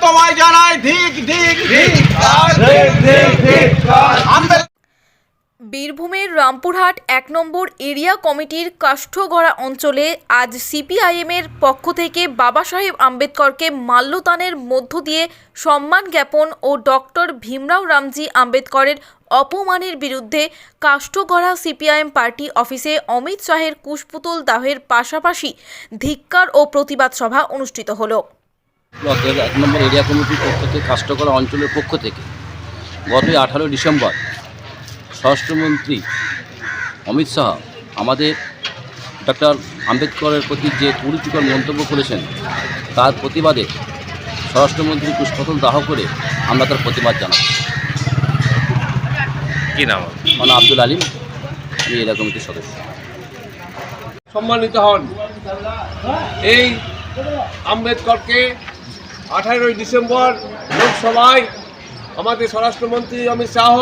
তোমায় জানাই ধিক ধিক ধিক বীরভূমের রামপুরহাট এক নম্বর এরিয়া কমিটির কাষ্ঠগড়া অঞ্চলে আজ সিপিআইএমের পক্ষ থেকে বাবা সাহেব আম্বেদকরকে মাল্যদানের মধ্য দিয়ে সম্মান জ্ঞাপন ও ডক্টর ভীমরাও রামজি আম্বেদকরের অপমানের বিরুদ্ধে কাষ্ঠগড়া সিপিআইএম পার্টি অফিসে অমিত শাহের কুশপুতুল দাহের পাশাপাশি ধিক্কার ও প্রতিবাদ সভা অনুষ্ঠিত হল। ব্লকের এক নম্বর এরিয়া কমিটির পক্ষ থেকে কাষ্টকরা অঞ্চলের পক্ষ থেকে গতই আঠারোই ডিসেম্বর স্বরাষ্ট্রমন্ত্রী অমিত শাহ আমাদের ডক্টর আম্বেদকরের প্রতি যে কুরুচিকর মন্তব্য করেছেন তার প্রতিবাদে স্বরাষ্ট্রমন্ত্রী পুষ্পতল দাহ করে আমরা তার প্রতিবাদ জানাই কি নাম? মানে আব্দুল আলিম। আমি এরিয়া কমিটির সদস্য। সম্মানিত হন। এই আম্বেদকরকে আঠারোই ডিসেম্বর লোকসভায় আমাদের স্বরাষ্ট্রমন্ত্রী অমিত শাহ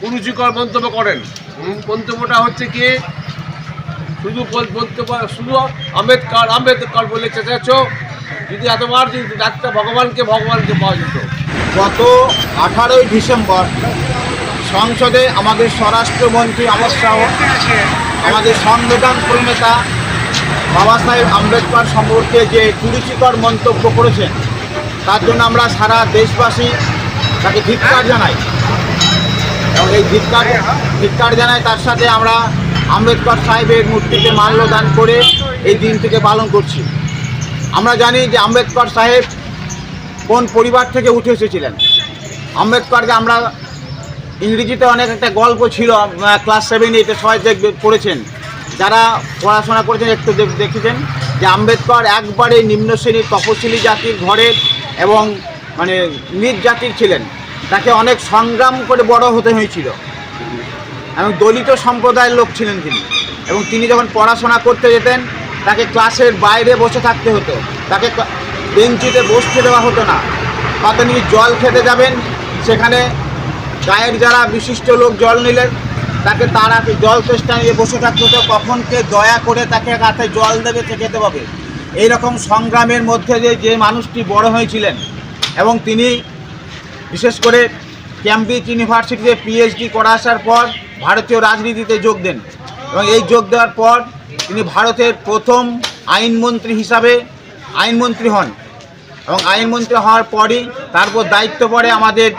কুরুচিকর মন্তব্য করেন। মন্তব্যটা হচ্ছে কি, শুধু পার শুধু আম্বেদকর আম্বেদকর বলে চেঁচাচ্ছ, যদি এতবার যদি ডাক্তার ভগবানকে ভগবানকে পাওয়া যেত। গত আঠারোই ডিসেম্বর সংসদে আমাদের স্বরাষ্ট্রমন্ত্রী অমিত শাহ, আমাদের সংবিধান প্রণেতা বাবা সাহেব আম্বেদকর সম্পর্কে যে কুরুচিকর মন্তব্য করেছেন, তার জন্য আমরা সারা দেশবাসী তাকে ধিক্কার জানাই। এবং এই ধিক্কার ধিক্কার জানাই তার সাথে আমরা আম্বেদকর সাহেবের মূর্তিতে মাল্যদান করে এই দিনটিকে পালন করছি। আমরা জানি যে আম্বেদকর সাহেব কোন পরিবার থেকে উঠে এসেছিলেন। আম্বেদকরকে আমরা ইংরেজিতে অনেক একটা গল্প ছিল ক্লাস সেভেন এইটে সবাই দেখবে, পড়েছেন। যারা পড়াশোনা করেছেন, একটু দেখেছেন যে আম্বেদকর একবারে নিম্ন শ্রেণির তপশিলি জাতির ঘরের এবং মানে নিজ জাতির ছিলেন। তাকে অনেক সংগ্রাম করে বড় হতে হয়েছিল। এবং দলিত সম্প্রদায়ের লোক ছিলেন তিনি। এবং তিনি যখন পড়াশোনা করতে যেতেন, তাকে ক্লাসের বাইরে বসে থাকতে হতো। তাকে বেঞ্চিতে বসতে দেওয়া হতো না। বা তিনি জল খেতে যাবেন। সেখানে গায়ের যারা বিশিষ্ট লোক জল নিলেন, তাকে তার তারা জল চেষ্টা নিয়ে বসে থাকতে হতো? কখন কে দয়া করে তাকে হাতে জল দেবে সে খেতে পাবে? এইরকম সংগ্রামের মধ্যে দিয়ে যে মানুষটি বড় হয়েছিলেন, এবং তিনি বিশেষ করে ক্যামব্রিজ ইউনিভার্সিটিতে পিএইচডি করা আসার পর ভারতীয় রাজনীতিতে যোগ দেন এবং এই যোগ দেওয়ার পর তিনি ভারতের প্রথম আইনমন্ত্রী হিসাবে আইনমন্ত্রী হন এবং আইনমন্ত্রী হওয়ার পরই তারপর দায়িত্ব পড়ে আমাদের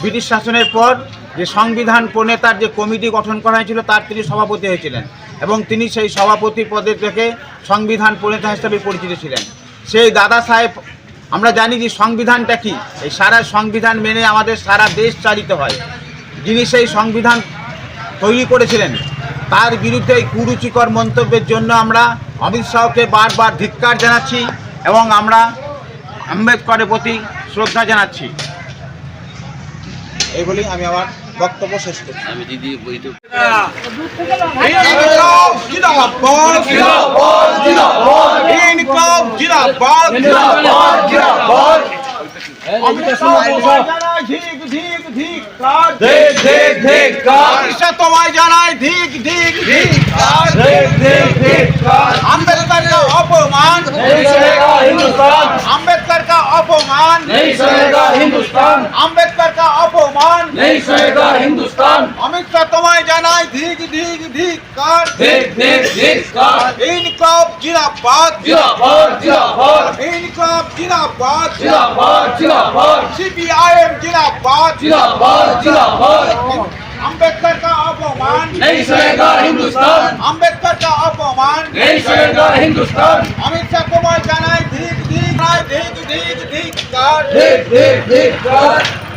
ব্রিটিশ শাসনের পর যে সংবিধান প্রণেতার যে কমিটি গঠন করা হয়েছিল তার তিনি সভাপতি হয়েছিলেন এবং তিনি সেই সভাপতি পদে থেকে সংবিধান প্রণেতা হিসাবে পরিচিত ছিলেন। সেই দাদা সাহেব আমরা জানি যে সংবিধানটা কি। এই সারা সংবিধান মেনে আমাদের সারা দেশ চালিত হয়। যিনি সেই সংবিধান তৈরি করেছিলেন তার বিরুদ্ধে এই কুরুচিকর মন্তব্যের জন্য আমরা অমিত শাহকে বারবার ধিক্কার জানাচ্ছি এবং আমরা আম্বেদকরের প্রতি শ্রদ্ধা জানাচ্ছি। এই বলেই আমি আমার বক্তব্য শেষ করছি। আমি দিদি जिंदाबाद जिंदाबाद जिंदाबाद धिक धिक धिक का अपमान। हिंदुस्तान। अंबेडकर का अपमान। सहेगा हिंदुस्तान। अंबेडकर जापान नहीं सोएगा हिंदुस्तान। अमित शाह तुम्हारी जानाई धीक धीक धीक कर। देख देख देख कर। इनकलाब जिंदाबाद जिंदाबाद जिंदाबाद इनकलाब जिंदाबाद जिला बाद सीपीआईएम बाद जिला बाद अंबेडकर का अपमान। नहीं सहेगा हिंदुस्तान। अंबेडकर का अपमान। नहीं सहेगा हिंदुस्तान। अमित शाह कुमार जाना है धीक धीक धीक धीक धीक धीक धीक धीक कार।